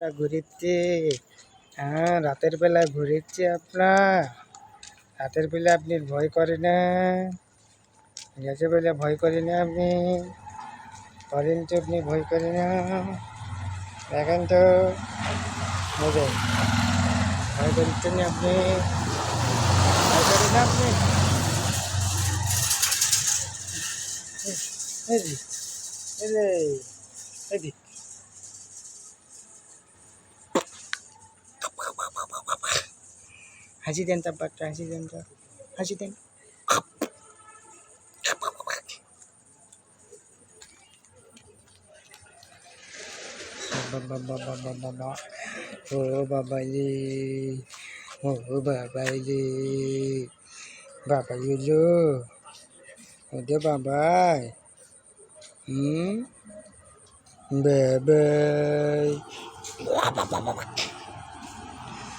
ঘুরিচ্ছে হ্যাঁ রাতের বেলা ঘুরিচ্ছে আপনার। রাতের বেলা আপনি ভয় করে না। রাতের বেলা ভয় করে না আপনি। করেন তো আপনি ভয় করে না। দেখেন তো। ভয় করছেন আপনি। ভয় করেন না আপনি। এই যে, হাসি দেন তারপর একটা হাসি দেন তো হাসি দেন বাবা বাবা বাবা বাবা ও বাবা রে ও বাবা রে বাবা ইলো ওদে বাবাই হুম বেবে